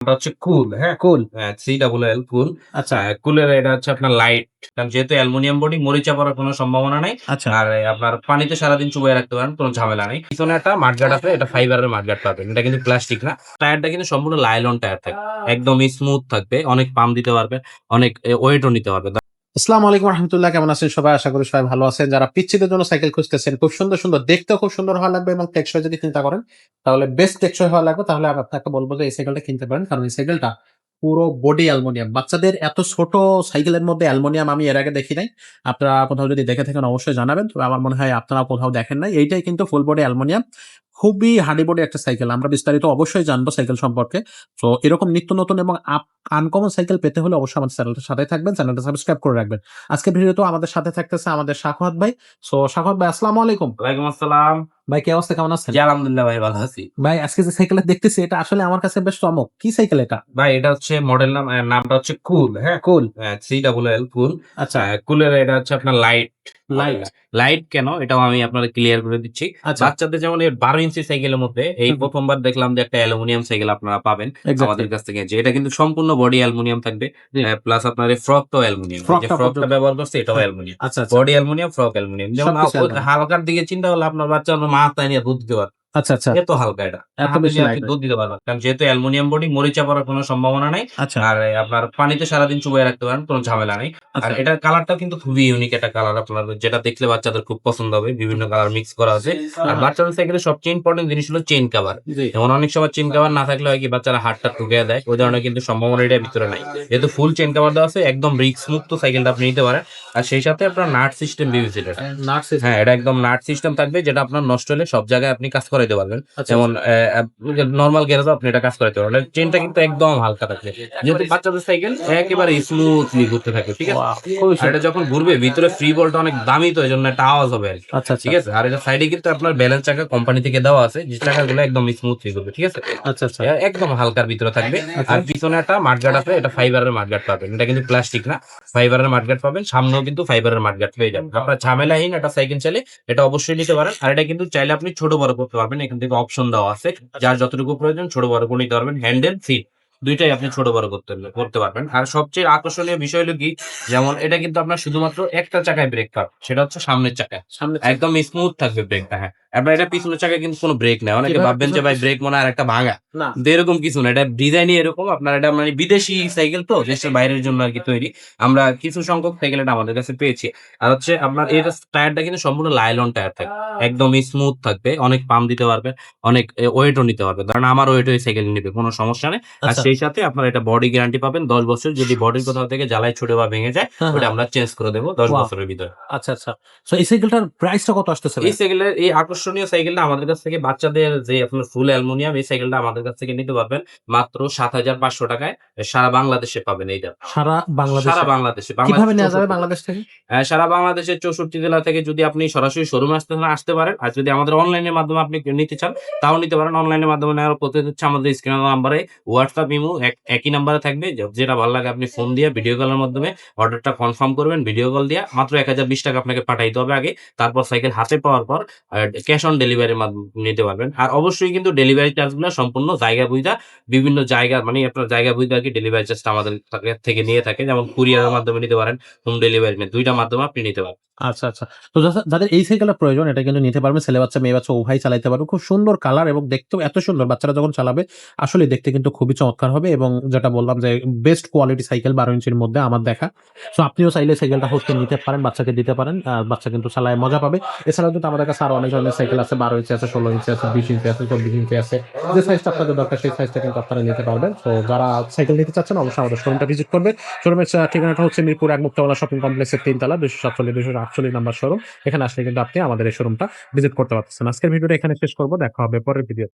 এটা হচ্ছে কুল হ্যাঁ? Cool. C double L cool. আচ্ছা। কুলের এটা হচ্ছে আপনার লাইট কারণ যেহেতু অ্যালুমিনিয়াম বডি মরিচা পড়ার কোনো সম্ভাবনা নাই। আচ্ছা। আর আপনার পানিতে সারাদিন চুবাই রাখতে পারেন কোনো ঝামেলা নেই। পিছনে একটা মাঠগার্ড আছে এটা ফাইবারের মাঠগার্ড পাবেন। এটা কিন্তু প্লাস্টিক না। টায়ারটা কিন্তু সম্পূর্ণ লাইলন টায়ার থাকবে একদম স্মুথ থাকবে অনেক পাম্প দিতে পারবে অনেক ওয়েটও নিতে পারবে আসসালামু আলাইকুম রহমতুল্লাহ, কেমন আছেন সবাই? আশা করি সবাই ভালো আছেন। যারা পিচ্ছিদের জন্য সাইকেল খুঁজতেছেন, খুব সুন্দর সুন্দর, দেখতেও খুব সুন্দর হওয়া লাগবে এবং টেকসই যদি চিন্তা করেন, তাহলে বেস্ট টেকসই হওয়া লাগবে। তাহলে আমি আপনাকে বলব যে এই সাইকেলটা কিনতে পারেন, কারণ এই সাইকেলটা পুরো বডি অ্যালমোনিয়াম বাচ্চাদের এত ছোট সাইকেলের মধ্যে অ্যালমোনিয়াম আমি এর আগে দেখি নাই। আপনারা কোথাও যদি দেখে থাকেন, অবশ্যই জানাবেন। তবে আমার মনে হয় আপনারা কোথাও দেখেন নাই। এইটাই কিন্তু ফুল বডি অ্যালমোনিয়াম খুবই হার্ডি বডি একটা সাইকেল আমরা বিস্তারিত অবশ্যই জানব সাইকেল সম্পর্কে। তো এরকম নিত্য নতুন এবং আনকমন সাইকেল পেতে হলে অবশ্যই আমাদের চ্যানেলটার সাথে থাকবেন চ্যানেলটা সাবস্ক্রাইব করে রাখবেন। আজকে ভিডিওতে আমাদের সাথে থাকতেছে আমাদের শাখাত ভাই। সো শাখাত ভাই আসসালামু আলাইকুম। ওয়ালাইকুম আসসালাম। ভাই কি অবস্থা? কেমন আছেন? আলহামদুলিল্লাহ ভাই ভালো আছি। ভাই আজকে যে সাইকেল দেখতেছি এটা আসলে আমার কাছে বেশ চমক। কি সাইকেল এটা? ভাই এটা হচ্ছে মডেল নাম নামটা হচ্ছে কুল হ্যাঁ? Cool. C double L cool. আচ্ছা। কুলের এটা হচ্ছে আপনার লাইট লাইট লাইট কেন? এটাও আমি আপনাদের ক্লিয়ার করে দিচ্ছি। আচ্ছা। বাচ্চাদের যেমন বারো ইঞ্চি সাইকেলের মধ্যে এই প্রথমবার দেখলাম যে একটা অ্যালুমিনিয়াম সাইকেল আপনারা পাবেন আমাদের কাছ থেকে। যে এটা কিন্তু সম্পূর্ণ বডি অ্যালুমিনিয়াম থাকবে প্লাস আপনার ফ্রক তো অ্যালুমিনিয়াম। ফ্রকটা ব্যবহার করছে এটাও হ্যাঁ। অ্যালুমিনিয়াম। আচ্ছা আচ্ছা। Body aluminium fork aluminium. যেমন। হালকার দিকে চিন্তা করলে আপনার বাচ্চা মা মাথায় নিয়ে দুধ দেওয়ার আচ্ছা আচ্ছা। এত হালকা এটা। এত বেশি আপনি দুধ দিতে পারবেন কারণ যেহেতু অ্যালুমিনিয়াম বডি মরিচা পড়ার কোনো সম্ভাবনা নাই। আচ্ছা। আর আপনার পানিতে সারাদিন চুবাই রাখতে পারেন কোনো ঝামেলা নেই। আর আচ্ছা এটার কালারটাও কিন্তু খুবই ইউনিক একটা কালার আপনার যেটা দেখলে বাচ্চাদের খুব পছন্দ হবে বিভিন্ন কালার মিক্স করা আছে। আর বাচ্চাদের সাইকেলের সবচেয়ে ইম্পর্টেন্ট জিনিস হলো চেন কাভার অনেক সময় চেন কাভার না থাকলে হয় কি বাচ্চারা হাতটা টুকে দেয় ওই ধরনের কিন্তু সম্ভাবনা এটা ভিতরে নাই। যেহেতু ফুল চেন কাভার দেওয়া আছে একদম রিক্স মুক্ত সাইকেলটা আপনি নিতে পারেন। আর সেই সাথে আপনার নাট সিস্টেম বিবিসি এটা নাট হ্যাঁ এটা একদম নাট সিস্টেম থাকবে যেটা আপনার নষ্ট হলে সব জায়গায় আপনি কাজ করাইতে পারবেন। আচ্ছা যেমন নর্মাল গ্যারেজও আপনি এটা কাজ করাইতে পারবেন। চেনটা কিন্তু একদম হালকা থাকবে যেহেতু বাচ্চাদের সাইকেল একেবারে স্মুথলি ঘুরতে থাকে ঠিক আছে। এটা যখন ঘুরবে ভিতরে ফ্রি বলটা অনেক দামি তো এই জন্য একটা আওয়াজ হবে আচ্ছা আচ্ছা। ঠিক আছে? আর এটা সাইডে কিন্তু আপনার ব্যালেন্স চাকা কোম্পানি থেকে দেওয়া আছে যে চাকাগুলো একদম স্মুথলি ঘুরবে ঠিক আছে? আচ্ছা আচ্ছা। একদম হালকার ভিতরে থাকবে। আচ্ছা। আর পিছনে একটা মাঠগার্ড আছে এটা ফাইবারের মাঠগার্ড পাবেন। এটা কিন্তু প্লাস্টিক না। ফাইবারের মাঠগার্ড পাবেন সামনেও কিন্তু ফাইবারের মাঠগার্ড পেয়ে যাবেন। আপনার ঝামেলাহীন একটা সাইকেল চাইলে এটা অবশ্যই নিতে পারেন। আর এটা কিন্তু চাইলে আপনি ছোট বড় করতে পারবেন। এখান থেকে অপশন দেওয়া আছে। যার যতটুকু প্রয়োজন ছোট বড় করে নিতে পারবেন হ্যান্ডেল ফিট দুইটাই আপনি ছোট বড় করতে করতে পারবেন। আর সবচেয়ে আকর্ষণীয় বিষয় হলো কি যেমন এটা কিন্তু আপনার শুধুমাত্র একটা চাকায় ব্রেক পাবে সেটা হচ্ছে সামনের চাকায়। সামনে একদম স্মুথ থাকবে ব্রেকটা হ্যাঁ। আপনার এটা পিছনের চাকায় কিন্তু কোনো ব্রেক নেই। অনেকে ভাববেন যে ভাই ব্রেক মনে আর একটা ভাঙা। কিন্তু এরকম কিছু না এটা ডিজাইনই এরকম। আপনার এটা মানে বিদেশি সাইকেল তো দেশের বাইরের জন্য আর কি তৈরি। আমরা কিছু সংখ্যক সাইকেল এটা আমাদের কাছে পেয়েছি। আর হচ্ছে আপনার টায়ারটা কিন্তু সম্পূর্ণ লাইলন টায়ার থাকবে একদম স্মুথ থাকবে অনেক পাম দিতে পারবে অনেক ওয়েটও নিতে পারবে কারণ আমার ওয়েট ওই সাইকেল নিবে কোনো সমস্যা নেই। আর আচ্ছা। সেই সাথে আপনার এটা বডি গ্যারান্টি পাবেন দশ বছর যদি বডির কোথাও থেকে জ্বালাই ছুটে বা ভেঙে যায় হ্যাঁ, ওটা হ্যাঁ। আমরা চেঞ্জ করে দেবো দশ বছরের ভিতরে। আচ্ছা আচ্ছা। এই সাইকেলটার প্রাইসটা কত আসতেছে এই সাইকেলের এই আকর্ষণীয় সাইকেলটা আমাদের কাছ থেকে বাচ্চাদের যে আপনার ফুল অ্যালুমিনিয়াম এই সাইকেলটা আমাদের কাছ থেকে নিতে পারবেন মাত্র সাত হাজার পাঁচশো টাকায়। সারা বাংলাদেশে পাবেন এইটা সারা বাংলাদেশ? সারা বাংলাদেশে কীভাবে নেওয়া যাবে চৌষট্টি- বাংলাদেশ থেকে? সারা বাংলাদেশের চৌষট্টি জেলা থেকে যদি আপনি সরাসরি শোরুমে আসতে আসতে পারেন। আর যদি আমাদের অনলাইনের মাধ্যমে আপনি নিতে চান তাও নিতে পারেন। অনলাইনের মাধ্যমে নেওয়ার পদ্ধতি হচ্ছে আমাদের স্ক্রিন নাম্বারে হোয়াটসঅ্যাপ ইমো এক- একই নাম্বারে থাকবে। যেটা ভালো লাগে আপনি ফোন দিয়ে ভিডিও কলের মাধ্যমে অর্ডারটা কনফার্ম করবেন ভিডিও কল দিয়ে। মাত্র এক হাজার বিশ টাকা আপনাকে পাঠাইতে হবে আগে। তারপর সাইকেল হাতে পাওয়ার পর ক্যাশ অন ডেলিভারির মাধ্যমে নিতে পারবেন। আর অবশ্যই কিন্তু ডেলিভারি চার্জগুলো সম্পূর্ণ জায়গা বুঝা, বিভিন্ন জায়গা মানে আপনার জায়গা বুঝতে আর কি ডেলিভারি চার্জটা আমাদের থেকে- নিয়ে থাকে। যেমন কুরিয়ারের মাধ্যমে নিতে পারেন হোম ডেলিভারি নেই দুইটা মাধ্যমে আপনি নিতে পারেন আচ্ছা আচ্ছা। তো যাদের এই প্রয়োজন, এটা কিন্তু নিতে পারবেন। ছেলে বাচ্চা, মেয়ে বাচ্চা উভয় চালাতে পারবে খুব সুন্দর কালার এবং এত সুন্দর। বাচ্চারা যখন চালাবে আসলে দেখতে কিন্তু খুবই চমৎকার হবে এবং যেটা বললাম যে বেস্ট কোয়ালিটি সাইকেল বারো ইঞ্চির মধ্যে আমার দেখা। তো আপনিও চাইলে সাইকেলটা হচ্ছে নিতে পারেন, বাচ্চাকে দিতে পারেন। আর বাচ্চা কিন্তু চালায় মজা পাবে। এছাড়াও কিন্তু আমাদের কাছে আরও অনেক ধরনের সাইকেল আছে, বারো ইঞ্চি আছে, ষোলো ইঞ্চি আছে, বিশ ইঞ্চি আছে, চব্বিশ ইঞ্চি আছে। যে সাইজটা আপনাদের দরকার, সেই সাইজটা কিন্তু আপনারা নিতে পারবেন। তো যারা সাইকেল নিতে চাচ্ছেন, অবশ্যই আমাদের শোরুমটা ভিজিট করবে শোরুমের ঠিকানাটা হচ্ছে মিরপুর এক মুক্তওয়ালা শপিং কমপ্লেক্সের তিনতলা দুশো সাতচল্লিশ দুশো আটচল্লিশ নাম্বার শোরুম এখানে আসলে কিন্তু আপনি আমাদের এই শোরুমটা ভিজিট করতে পারতেছেন। আজকের ভিডিওটা এখানে শেষ করব। দেখা হবে পরের ভিডিও